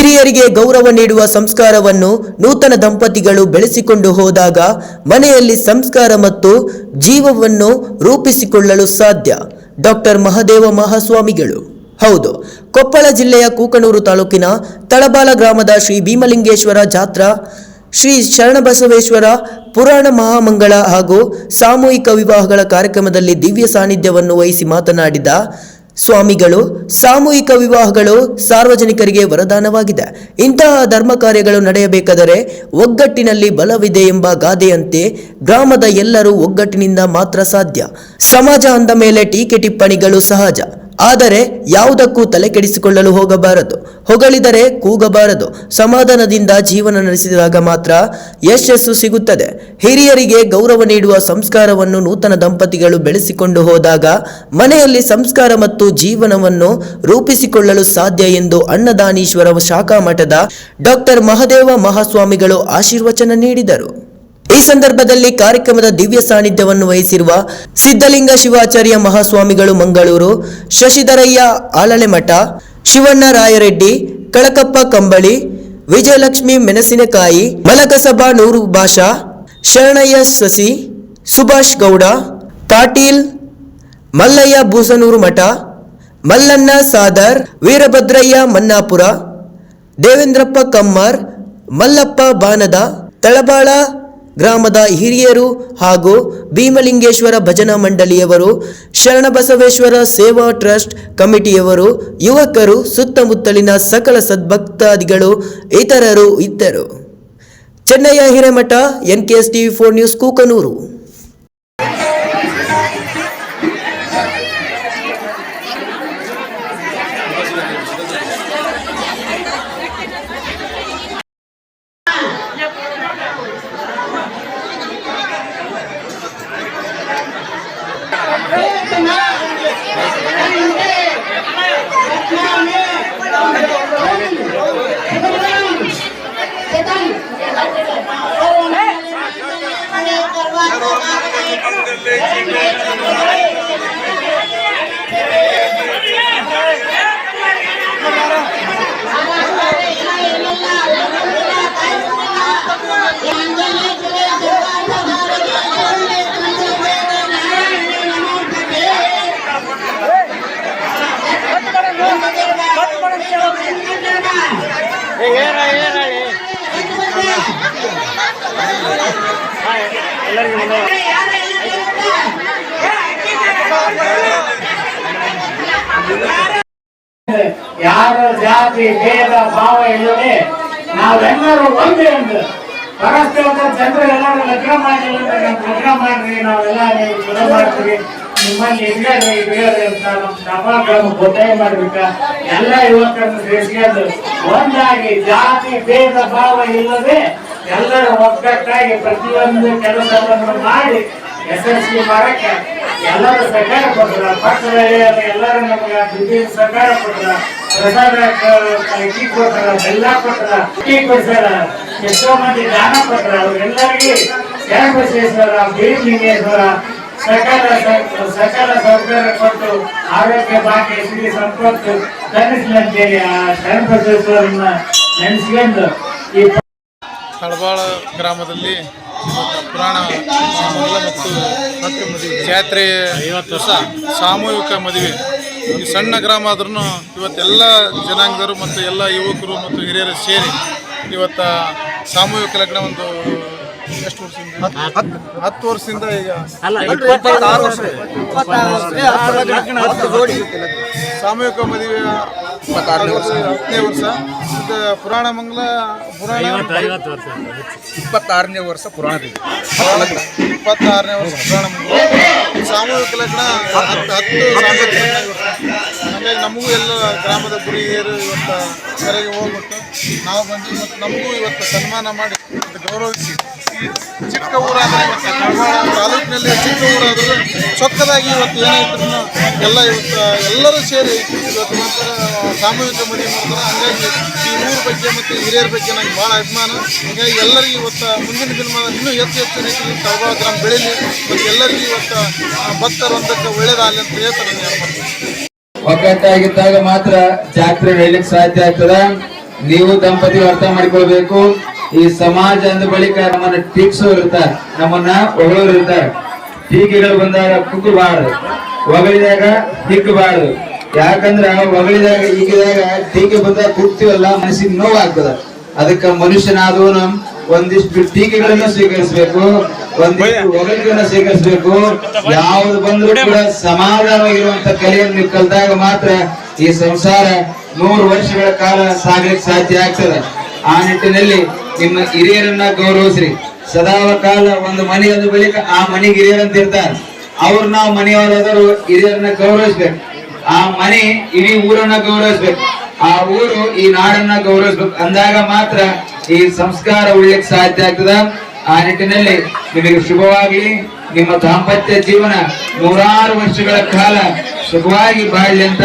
ಹಿರಿಯರಿಗೆ ಗೌರವ ನೀಡುವ ಸಂಸ್ಕಾರವನ್ನು ನೂತನ ದಂಪತಿಗಳು ಬೆಳೆಸಿಕೊಂಡು ಹೋದಾಗ ಮನೆಯಲ್ಲಿ ಸಂಸ್ಕಾರ ಮತ್ತು ಜೀವವನ್ನು ರೂಪಿಸಿಕೊಳ್ಳಲು ಸಾಧ್ಯ. ಡಾಕ್ಟರ್ ಮಹದೇವ ಮಹಾಸ್ವಾಮಿಗಳು. ಹೌದು, ಕೊಪ್ಪಳ ಜಿಲ್ಲೆಯ ಕೂಕನೂರು ತಾಲೂಕಿನ ತಳಬಾಲ ಗ್ರಾಮದ ಶ್ರೀ ಭೀಮಲಿಂಗೇಶ್ವರ ಜಾತ್ರಾ, ಶ್ರೀ ಶರಣಬಸವೇಶ್ವರ ಪುರಾಣ ಮಹಾಮಂಗಳ ಹಾಗೂ ಸಾಮೂಹಿಕ ವಿವಾಹಗಳ ಕಾರ್ಯಕ್ರಮದಲ್ಲಿ ದಿವ್ಯ ಸಾನ್ನಿಧ್ಯವನ್ನು ವಹಿಸಿ ಮಾತನಾಡಿದ ಸ್ವಾಮಿಗಳು, ಸಾಮೂಹಿಕ ವಿವಾಹಗಳು ಸಾರ್ವಜನಿಕರಿಗೆ ವರದಾನವಾಗಿದೆ. ಇಂತಹ ಧರ್ಮ ಕಾರ್ಯಗಳು ನಡೆಯಬೇಕಾದರೆ ಒಗ್ಗಟ್ಟಿನಲ್ಲಿ ಬಲವಿದೆ ಎಂಬ ಗಾದೆಯಂತೆ ಗ್ರಾಮದ ಎಲ್ಲರೂ ಒಗ್ಗಟ್ಟಿನಿಂದ ಮಾತ್ರ ಸಾಧ್ಯ. ಸಮಾಜ ಅಂದ ಮೇಲೆ ಟೀಕೆ ಟಿಪ್ಪಣಿಗಳು ಸಹಜ. ಆದರೆ ಯಾವುದಕ್ಕೂ ತಲೆ ಕೆಡಿಸಿಕೊಳ್ಳಲು ಹೋಗಬಾರದು. ಹೊಗಳಿದರೆ ಕೂಗಬಾರದು. ಸಮಾಧಾನದಿಂದ ಜೀವನ ನಡೆಸಿದಾಗ ಮಾತ್ರ ಯಶಸ್ಸು ಸಿಗುತ್ತದೆ. ಹಿರಿಯರಿಗೆ ಗೌರವ ನೀಡುವ ಸಂಸ್ಕಾರವನ್ನು ನೂತನ ದಂಪತಿಗಳು ಬೆಳೆಸಿಕೊಂಡು ಹೋದಾಗ ಮನೆಯಲ್ಲಿ ಸಂಸ್ಕಾರ ಮತ್ತು ಜೀವನವನ್ನು ರೂಪಿಸಿಕೊಳ್ಳಲು ಸಾಧ್ಯ ಎಂದು ಅನ್ನದಾನೀಶ್ವರ ಶಾಖಾ ಮಠದ ಡಾಕ್ಟರ್ ಮಹದೇವ ಮಹಾಸ್ವಾಮಿಗಳು ಆಶೀರ್ವಚನ ನೀಡಿದರು. ಈ ಸಂದರ್ಭದಲ್ಲಿ ಕಾರ್ಯಕ್ರಮದ ದಿವ್ಯ ಸಾನ್ನಿಧ್ಯವನ್ನು ವಹಿಸಿರುವ ಸಿದ್ಧಲಿಂಗ ಶಿವಾಚಾರ್ಯ ಮಹಾಸ್ವಾಮಿಗಳು ಮಂಗಳೂರು, ಶಶಿಧರಯ್ಯ ಆಲಳೆಮಠ ಶಿವಣ್ಣ ರಾಯರೆಡ್ಡಿ, ಕಳಕಪ್ಪ ಕಂಬಳಿ, ವಿಜಯಲಕ್ಷ್ಮಿ ಮೆಣಸಿನಕಾಯಿ, ಮಲಕಸಭಾ ನೂರು ಭಾಷಾ, ಶರಣಯ್ಯ ಸಸಿ, ಸುಭಾಷ್ ಗೌಡ, ಪಾಟೀಲ್, ಮಲ್ಲಯ್ಯ ಬೂಸನೂರು ಮಠ, ಮಲ್ಲಣ್ಣ ಸಾದರ್, ವೀರಭದ್ರಯ್ಯ ಮನ್ನಾಪುರ, ದೇವೇಂದ್ರಪ್ಪ ಕಮ್ಮಾರ್, ಮಲ್ಲಪ್ಪ ಬಾನದ, ತಳಬಾಳ ಗ್ರಾಮದ ಹಿರಿಯರು ಹಾಗೂ ಭೀಮಲಿಂಗೇಶ್ವರ ಭಜನಾ ಮಂಡಳಿಯವರು, ಶರಣಬಸವೇಶ್ವರ ಸೇವಾ ಟ್ರಸ್ಟ್ ಕಮಿಟಿಯವರು, ಯುವಕರು, ಸುತ್ತಮುತ್ತಲಿನ ಸಕಲ ಸದ್ಭಕ್ತಾದಿಗಳು ಇತರರು ಇದ್ದರು. Chennayya Hiremath N K S TV four news, Kukanur. ಯಾರ ಜಾತಿ, ಭೇದ, ಭಾವ ಇಲ್ಲದೆ ನಾವೆಲ್ಲರೂ ಒಂದೇ ಎಂದು ಪರಸ್ಪರ ಜನರು ಎಲ್ಲರೂ ಲಗ್ನ ಮಾಡಿಲ್ಲ ಅಂದ್ರೆ ನಾವು ಲಗ್ನ ಮಾಡ್ರಿ, ನಾವೆಲ್ಲ ನೀವು ಚಲೋ ಮಾಡ್ತೀವಿ. ನಿಮ್ಮಲ್ಲಿ ಎಲ್ಲ ಯುವಕರನ್ನು ಒಂದಾಗಿ ಜಾತಿ, ಭೇದ, ಭಾವ ಇಲ್ಲದೆ ಎಲ್ಲರೂ ಒಗ್ಗಟ್ಟಾಗಿ ಪ್ರತಿಯೊಂದು ಕೆಲಸವನ್ನು ಮಾಡಿ ಯಶಸ್ವಿ ಮಾಡಕ್ಕೆ ಎಲ್ಲರೂ ಸಹಕಾರ ಕೊಟ್ಟರ ಪಕ್ಕದಲ್ಲಿ ಎಲ್ಲರೂ ನಮ್ಗೆ ದುಡ್ಡಿನ ಸಹಕಾರ ಕೊಟ್ಟರ ಪ್ರಸಾದ ಅಕ್ಕಿ ಕೊಟ್ಟರ ಬೆಲ್ಲ ಕೊಟ್ಟರ ಅಕ್ಕಿ ಎಷ್ಟೋ ಮಂದಿ ದಾನ ಕೊಟ್ಟರ ಅವ್ರೆಲ್ಲರಿಗೆ ಶರಣಬಸವೇಶ್ವರ ಬೀರಲಿಂಗೇಶ್ವರ ಸಕಲ ಸಕಲ ಸೌಕರ್ಯ ಕೊಟ್ಟು ಆರೋಗ್ಯ ಭಾಗ್ಯ ಶ್ರೀ ಸಂಪತ್ತು ತನಿಸ್ಲಂತೇಳಿ ಆ ಶರಣಬಸವೇಶ್ವರನ್ನ ನೆನೆಸ್ಕೊಂಡು ಈ ತಳಬಾಳ ಗ್ರಾಮದಲ್ಲಿ ಪುರಾಣ ಮತ್ತು ಜಾತ್ರೆ ಐವತ್ತು ವರ್ಷ. ಸಾಮೂಹಿಕ ಮದುವೆ. ಈ ಸಣ್ಣ ಗ್ರಾಮ ಆದ್ರೂ ಇವತ್ತೆಲ್ಲ ಜನಾಂಗದರು ಮತ್ತು ಎಲ್ಲ ಯುವಕರು ಮತ್ತು ಹಿರಿಯರು ಸೇರಿ ಇವತ್ತು ಸಾಮೂಹಿಕ ಲಗ್ನ ಒಂದು ಎಷ್ಟು ವರ್ಷದಿಂದ? ಹತ್ತು ವರ್ಷದಿಂದ ಈಗ. ಸಾಮೂಹಿಕ ಮದುವೆ ಹತ್ತನೇ ವರ್ಷ. ಹತ್ತನೇ ವರ್ಷ. ಮತ್ತು ಪುರಾಣ ಮಂಗಲ ಪುರಾಣ ಇಪ್ಪತ್ತಾರನೇ ವರ್ಷ ಪುರಾಣ ಇಪ್ಪತ್ತಾರನೇ ವರ್ಷ ಪುರಾಣ ಮಂಗಲ. ಸಾಮೂಹಿಕ ಲಗ್ನ ಹತ್ತು ಹತ್ತು. ಹಾಗಾಗಿ ನಮಗೂ ಎಲ್ಲ ಗ್ರಾಮದ ಗುರಿಯರು ಇವತ್ತು ಕರೆಗೆ ಹೋಗ್ಬಿಟ್ಟು ನಾವು ಬಂದು ಇವತ್ತು ನಮಗೂ ಇವತ್ತು ಸನ್ಮಾನ ಮಾಡಿ ಗೌರವಿಸಿ. ಚಿಕ್ಕ ಊರಾದರೆ ಇವತ್ತು ತಾಲೂಕಿನಲ್ಲಿ ಚಿಕ್ಕ ಊರಾದರೂ ಚೊಕ್ಕದಾಗಿ ಇವತ್ತು ಏನಾಯ್ತು ಎಲ್ಲ ಇವತ್ತು ಎಲ್ಲರೂ ಸೇರಿ ಇವತ್ತು ಮಾತ್ರ ಸಾಮೂಹಿಕ ಮದುವೆ ಮಾಡ್ತಾರೆ ಹಂಗಾಗಿ ಈ ಊರ ಬಗ್ಗೆ ಮತ್ತು ಹಿರಿಯರ ಬಗ್ಗೆ ನಂಗೆ ಭಾಳ ಅಭಿಮಾನ. ಹಾಗಾಗಿ ಎಲ್ಲರಿಗೂ ಇವತ್ತು ಮುಂದಿನ ದಿನಮಾನ ಇನ್ನೂ ಹೆಚ್ಚು ಹೆಚ್ಚು ರೀತಿಯಲ್ಲಿ ತಳಬಾಳ ಗ್ರಾಮ ಬೆಳೀಲಿ. ಮತ್ತು ಎಲ್ಲರಿಗೂ ಇವತ್ತು ಭಕ್ತರು ಭಕ್ತರೊಂದಕ್ಕೆ ಒಳ್ಳೇದಾಗಲಿ ಅಂತ ಹೇಳ್ತಾರೆ. ಒಗ್ಗಟ್ಟಾಗಿದ್ದಾಗ ಮಾತ್ರ ಜಾತ್ರೆ ನಡೀಲಿಕ್ಕೆ ಸಾಧ್ಯ ಆಗ್ತದ? ನೀವು ದಂಪತಿ ಅರ್ಥ ಮಾಡಿಕೊಳ್ಬೇಕು. ಈ ಸಮಾಜ ಅಂದ ಬಳಿಕ ನಮ್ಮನ್ನ ಟೀಕ್ಸೋರು ಇರ್ತಾರೆ. ನಮ್ಮನ್ನ ಹೊಗಳೋರು ಇರ್ತಾರೆ. ಟೀಕೆಗಳು ಬಂದಾಗ ಕುಗ್ಗಬಾರದು. ಹೊಗಳಿದಾಗ ಹಿಗ್ಗಬಾರದು. ಯಾಕಂದ್ರ ಹೊಗಳಿದಾಗ ಈಗಿದಾಗ ಟೀಕೆ ಬಂದಾಗ ಕುಗ್ತೀವಲ್ಲ, ಮನಸ್ಸಿಗೆ ನೋವಾಗ್ತದ. ಅದಕ್ಕ ಮನುಷ್ಯನಾದವನು ಒಂದಿಷ್ಟು ಟೀಕೆಗಳನ್ನು ಸ್ವೀಕರಿಸಬೇಕು. ಹೊಗಳಿಕೆಗಳನ್ನ ಸ್ವೀಕರಿಸಬೇಕು ಯಾವ್ದು ಬಂದ್ರು ಕೂಡ ಸಮಾಧಾನವಾಗಿರುವಂತ ಕಲೆಯನ್ನು ನೀವು ಕಲಿತಾಗ ಮಾತ್ರ ಈ ಸಂಸಾರ ನೂರು ವರ್ಷಗಳ ಕಾಲ ಸಾಗಲಿಕ್ಕೆ ಸಾಧ್ಯ ಆಗ್ತದೆ. ಆ ನಿಟ್ಟಿನಲ್ಲಿ ನಿಮ್ಮ ಹಿರಿಯರನ್ನ ಗೌರವಿಸ್ರಿ. ಸದಾವ ಕಾಲ ಒಂದು ಮನೆ ಅದು ಬಳಿಕ ಆ ಮನೆಗೆ ಹಿರಿಯರಂತ ಇರ್ತಾರೆ. ಅವ್ರು ನಾವು ಮನೆಯವರಾದರೂ ಹಿರಿಯರನ್ನ ಗೌರವಿಸ್ಬೇಕು. ಆ ಮನೆ ಇಡೀ ಊರನ್ನ ಗೌರವಿಸ್ಬೇಕು. ಆ ಊರು ಈ ನಾಡನ್ನ ಗೌರವಿಸ್ಬೇಕು. ಅಂದಾಗ ಮಾತ್ರ ಈ ಸಂಸ್ಕಾರ ಉಳಿಯಕ್ಕೆ ಸಾಧ್ಯ ಆಗ್ತದ. ಆ ನಿಟ್ಟಿನಲ್ಲಿ ನಿಮಗೆ ಶುಭವಾಗಲಿ. ನಿಮ್ಮ ದಾಂಪತ್ಯ ಜೀವನ ನೂರಾರು ವರ್ಷಗಳ ಕಾಲ ಸುಖವಾಗಿ ಬಾಳಲಿ ಅಂತ